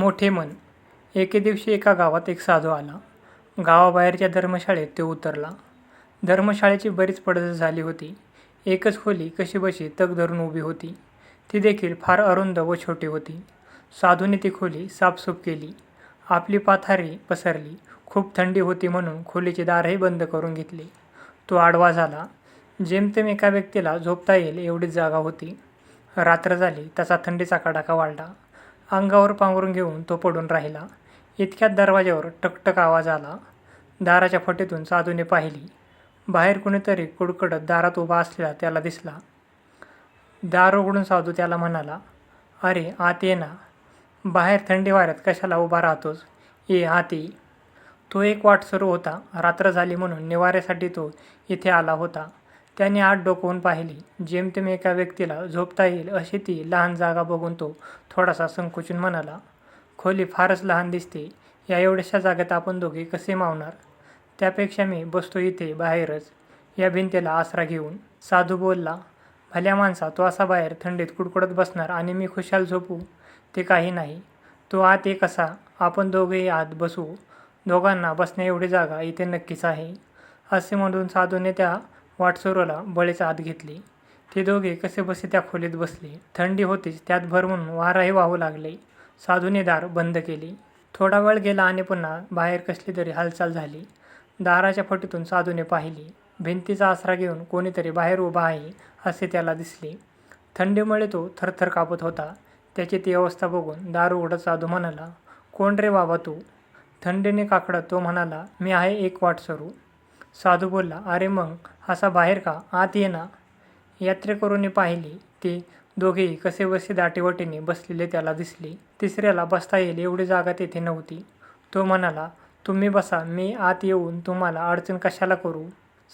मोठे मन. एके दिवशी एका गावात एक साधू आला. गावाबाहेरच्या धर्मशाळेत तो उतरला. धर्मशाळेची बरीच पडझड झाली होती. एकच खोली कशीबशी तग धरून उभी होती. ती देखील फार अरुंद व छोटी होती. साधूने ती खोली साफसूफ केली. आपली पाथारी पसरली. खूप थंडी होती म्हणून खोलीचे दारही बंद करून घेतले. तो आडवा झाला. जेमतेम एका व्यक्तीला झोपता येईल एवढीच जागा होती. रात्र झाली. तसा थंडीचा कडाका वाढला. अंगावर पांघरून घेऊन तो पडून राहिला. इतक्यात दरवाजावर टकटक आवाज आला. दाराच्या फटीतून साधूने पाहिली. बाहेर कुणीतरी कुडकडत दारात उभा असलेला त्याला दिसला. दार उघडून साधू त्याला म्हणाला अरे आत ये ना. बाहेर थंडी वाऱ्यात कशाला उभा राहतोस? ये आत ये. तो एक वाट सुरू होता. रात्र झाली म्हणून निवाऱ्यासाठी तो इथे आला होता. त्याने आत डोकवून पाहिली. जेमतेम एका व्यक्तीला झोपता येईल अशी ती लहान जागा बघून तो थोडासा संकोचून म्हणाला खोली फारच लहान दिसते. या एवढ्याशा जागेत आपण दोघे कसे मावणार? त्यापेक्षा मी बसतो इथे बाहेरच. या भिंतीला आसरा घेऊन साधू बोलला भल्या माणसा तो असा बाहेर थंडीत कुडकुडत बसणार आणि मी खुशाल झोपू? ते काही नाही. तो आत एक असा आपण दोघेही आत बसू. दोघांना बसण्या एवढी जागा इथे नक्कीच आहे. असे म्हणून साधूने त्या वाटसरूला बळीच आत घेतली. ते दोघे कसे बसे त्या खोलीत बसले. थंडी होतीच त्यात भर म्हणून वाराही वाहू लागले. साधूने दार बंद केली. थोडा वेळ गेला आणि पुन्हा बाहेर कसली तरी हालचाल झाली. दाराच्या फटीतून साधूने पाहिली. भिंतीचा आसरा घेऊन कोणीतरी बाहेर उभा आहे असे त्याला दिसले. थंडीमुळे तो थरथर कापत होता. त्याची ती अवस्था बघून दार उघडत साधू म्हणाला कोण रे बाबा तू? थंडीने काकडत तो म्हणाला मी आहे एक वाट सरू साधू बोलला अरे मग असा बाहेर का? आत ये ना. यात्रेकरूंनी पाहिली ते दोघेही कसे बसे दाटीवाटीने बसलेले त्याला दिसले. तिसऱ्याला बसता येईल एवढी जागा तेथे नव्हती. तो म्हणाला तुम्ही बसा मी आत येऊन तुम्हाला अडचण कशाला करू?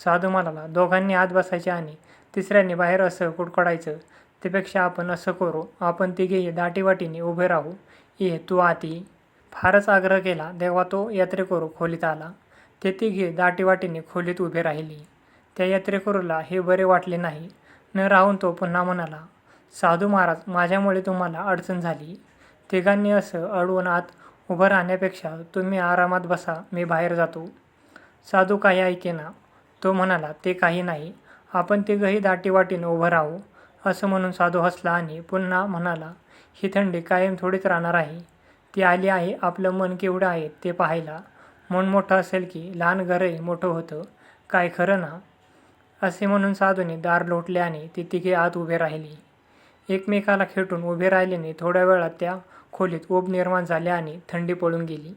साधू म्हणाला दोघांनी आत बसायचे आणि तिसऱ्याने बाहेर असं कुडकडायचं. त्यापेक्षा आपण असं करू आपण तिघेही दाटीवाटीने उभे राहू. ये तू आत ये. फारच आग्रह केला तेव्हा तो यात्रेकरू खोलीत आला. ते तिघे दाटीवाटीने खोलीत उभे राहिले. त्या यात्रेकरूला हे बरे वाटले नाही. न राहून तो पुन्हा म्हणाला साधू महाराज माझ्यामुळे तुम्हाला अडचण झाली. तिघांनी असं अडवून आत उभं राहण्यापेक्षा तुम्ही आरामात बसा मी बाहेर जातो. साधू काही ऐकेना. तो म्हणाला ते काही नाही. आपण तिघंही दाटीवाटीने उभं राहू. असं म्हणून साधू हसला आणि पुन्हा म्हणाला ही थंडी कायम थोडीच राहणार आहे. ती आली आहे आपलं मन केवढं आहे ते पाहायला. मन मोठं असेल की लहान घरही मोठं होतं काय खरं ना? असे म्हणून साधूने दार लोटले आणि ती तिघे आत उभे राहिली. एकमेकाला खेटून उभे राहिल्याने थोड्या वेळात त्या खोलीत ओब निर्माण झाले आणि थंडी पळून गेली.